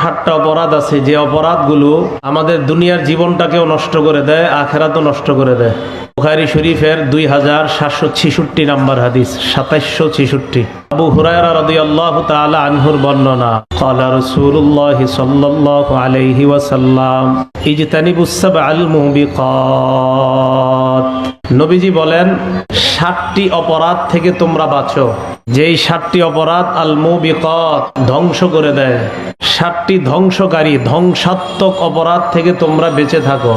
সাতটা অপরাধ আছে, যে অপরাধগুলো আমাদের দুনিয়ার জীবনটাকেও নষ্ট করে দেয়, আখেরাতও নষ্ট করে দেয়। বুখারি শরীফের দুই হাজার সাতশো ছিষট্টি নাম্বার হাদিস, সাতাইশশো ছিষট্টি। আবু হুরায়রা রাদিয়াল্লাহু তাআলা আনহুর বর্ণনা, ক্বালা রাসূলুল্লাহ সাল্লাল্লাহু আলাইহি ওয়াসাল্লাম, ইজতানিবুস সাবআল মুবিকাত নবীজি বলেন, ষাটটি অপরাধ থেকে তোমরা বাঁচো। যেই ষাটটি অপরাধ আল মুবিকত ধ্বংস করে দেয়। ষাটটি ধ্বংসকারী ধ্বংসাত্মক অপরাধ থেকে তোমরা বেঁচে থাকো।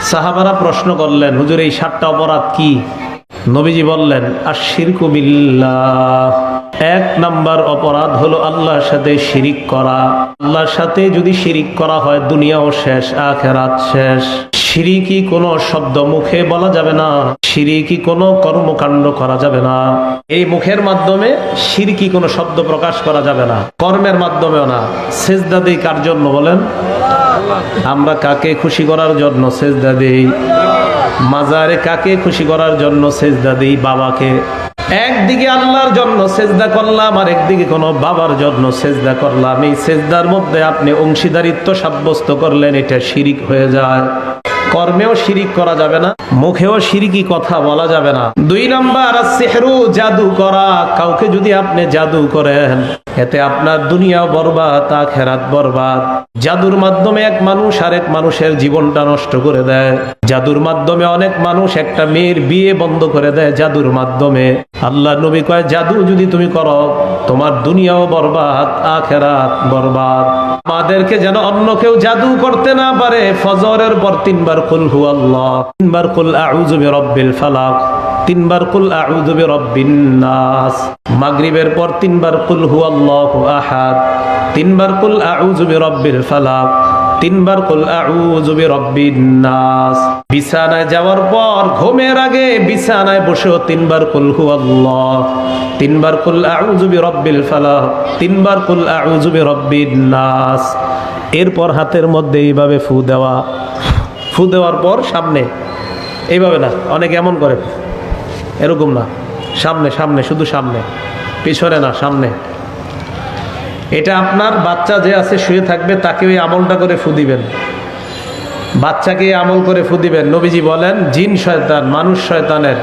সাহাবারা প্রশ্ন করলেন, হুজুর, এই সাতটা অপরাধ কি? নবীজি বললেন আশিরকু বিল্লাহ। এক নাম্বার অপরাধ হলো আল্লাহর সাথে শিরিক করা। আল্লাহর সাথে যদি শিরিক করা হয়, দুনিয়াও শেষ, আখেরাত শেষ। সিরিকি কোনো শব্দ মুখে বলা যাবে না সিরিকি কোনো কর্মকাণ্ড করা যাবে না। এই মুখের মাধ্যমে সিরকি কোনো শব্দ প্রকাশ করা যাবে না, কর্মের মাধ্যমেও না। সেজদা দেই কার জন্য বলেন? আমরা কাকে খুশি করার জন্য সেজদা দেই? মাজারে কাকে খুশি করার জন্য সেজদা দিই? বাবাকে। একদিকে আল্লাহর জন্য সেজদা করলাম, আর একদিকে কোনো বাবার জন্য সেজদা করলাম। এই সেজদার মধ্যে আপনি অংশীদারিত্ব সাব্যস্ত করলেন, এটা শিরিক হয়ে যায়। কর্মেও শিরিক করা যাবে না, মুখেও শিরিকি কথা বলা যাবে না। দুই নাম্বার সেহরু জাদু করা। কাউকে যদি আপনি জাদু করেন, এতে আপনার দুনিয়া বরবাদ, আখেরাত বরবাদ। জাদুর মাধ্যমে এক মানুষ আরেক মানুষের জীবনটা নষ্ট করে দেয়। জাদুর মাধ্যমে অনেক মানুষ একটা মেয়ের বিয়ে বন্ধ করে দেয় জাদুর মাধ্যমে। আল্লাহ নবী কয়, জাদু যদি তুমি করো, তোমার দুনিয়াও বরবাদ, আখেরাত বরবাদ। আমাদেরকে যেন অন্য কেউ জাদু করতে না পারে। ফজরের পর তিনবার কুল হু আল্লাহ তিনবার কুল আউযু বিরাব্বিল ফালাক, তিনবার কুল আউযু বিরাব্বিন নাস। মাগরিবের পর তিনবার কুল হু আল্লাহ আহাদ, তিনবার কুল আউযু বিরাব্বিল ফালাক তিনবার কুল, আউযু বিরাব্বিন নাস। বিছানায় যাওয়ার পর ঘুমের আগে বিছানায় বসেও তিনবার কুল হু আল্লাহ তিনবার কুল, আউযু বিরাব্বিল ফালাক তিনবার কুল, আউযু বিরাব্বিন নাস। এরপর হাতের মধ্যে এইভাবে ফু দেওয়া। ফু দেওয়ার পর সামনে। এইভাবে না, অনেকে এমন করে। এরকম না। সামনে সামনে, শুধু সামনে। পিছনে না, সামনে। এটা আপনার বাচ্চা যে আছে শুয়ে থাকবে, তাকে ওই আমলটা করে ফু দিবেন। বাচ্চাকে আমল করে ফু দিবেন। নবীজি বলেন, জিন শয়তান, মানুষ শয়তানের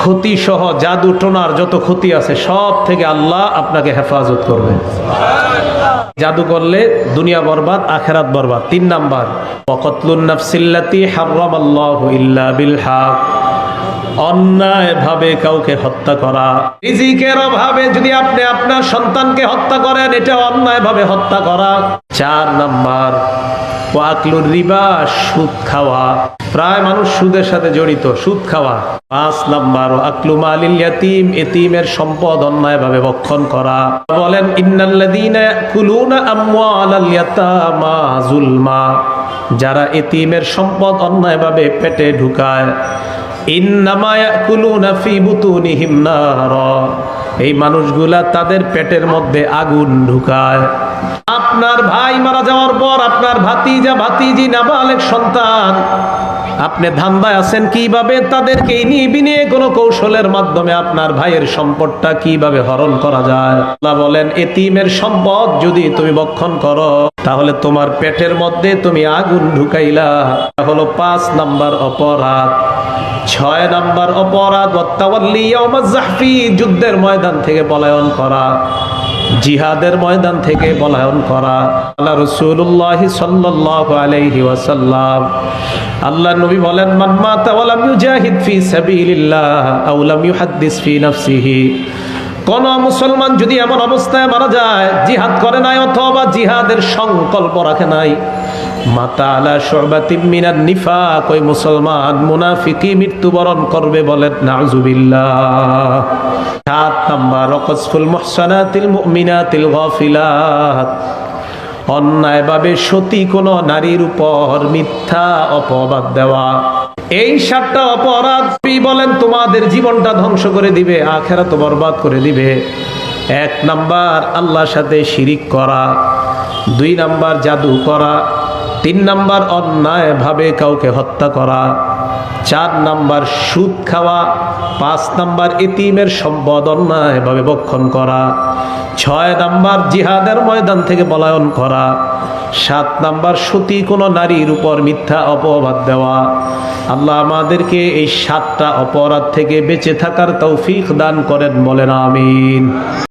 ক্ষতি সহ জাদু টোনার যত ক্ষতি আছে, সব থেকে আল্লাহ আপনাকে হেফাজত করবে জাদু করলে দুনিয়া বরবাদ, আখেরাত বরবাদ। তিন নাম্বার, ওয়াকাতলুন নাফসিল্লাতি হারামাল্লাহু ইল্লা বিল হক। অন্যায় ভাবে কাউকে হত্যা করা। রিজিকের অভাবে যদি আপনি আপনার সন্তানকে হত্যা করেন এটা অন্যায় ভাবে হত্যা করা। চার নাম্বার ওয়াকলুর রিবা সুদ খাওয়া। প্রায় মানুষ সুদের সাথে জড়িত সুদ খাওয়া। পাঁচ নাম্বার আকলু মালিল ইয়াতিম এতিমের সম্পদ অন্যায়ভাবে ভক্ষণ করা। বলেন ইন্নাল্লাযীনা ইয়াকুলুনা আমওয়ালাল ইয়াতামা যুলমা। যারা এতিমের সম্পদ অন্যায়ভাবে পেটে ঢুকায় এই মানুষগুলা তাদের পেটের মধ্যে আগুন ঢুকায়। আপনার ভাই মারা যাওয়ার পর আপনার ভাতিজা, ভাতিজি, নাবালেক সন্তান আপনি ধান্দায় আছেন কীভাবে? তাদেরকে নিয়ে কোনো কৌশলের মাধ্যমে আপনার ভাইয়ের সম্পদটা কীভাবে হরণ করা যায়? আল্লাহ বলেন, এতিমের সম্পদ যদি তুমি বক্ষণ করো, তাহলে তোমার পেটের মধ্যে তুমি আগুন ঢুকাইলা। হলো পাঁচ নাম্বার অপরাধ। ছয় নাম্বার অপরাধ যুদ্ধের ময়দান থেকে পলায়ন করা। জিহাদের ময়দান থেকে পলায়ন করা। আল্লাহ রসুল্লাহ সাল্লাল্লাহু আলাইহি ওয়াসাল্লাম আল্লাহ নবী বলেন, মান কোন মুসলমান যদি এমন অবস্থায় মারা যায়, জিহাদ করে নাই অথবা জিহাদের সংকল্প রাখে নাই, মাতা আলা শোবাতি মিনার নিফাক, ওই মুসলমান মুনাফিকি মৃত্যুবরণ করবে বলেন নাজুবিল্লাহ সাত নাম্বার রকসফুল মহসানাতিল মুমিনাতিল গফিলাত। অন্যায়ভাবে সতী কোন নারীর উপর মিথ্যা অপবাদ দেওয়া। এই সাতটা অপরাধ বলেন? তোমাদের জীবনটা ধ্বংস করে দিবে আখেরা তো বরবাদ করে দিবে। এক নাম্বার, আল্লাহর সাথে শিরিক করা। দুই নাম্বার, জাদু করা। তিন নাম্বার অন্যায় ভাবে কাউকে হত্যা করা। চার নাম্বার সুদ খাওয়া, পাঁচ নাম্বার এতিমের সম্পদ অন্যায়ভাবে বক্ষণ করা, ছয় নাম্বার জিহাদের ময়দান থেকে পলায়ন করা, সাত নাম্বার সতী কোনো নারীর উপর মিথ্যা অপবাদ দেওয়া। আল্লাহ আমাদেরকে এই সাতটা অপরাধ থেকে বেঁচে থাকার তৌফিক দান করেন, বলেন আমিন।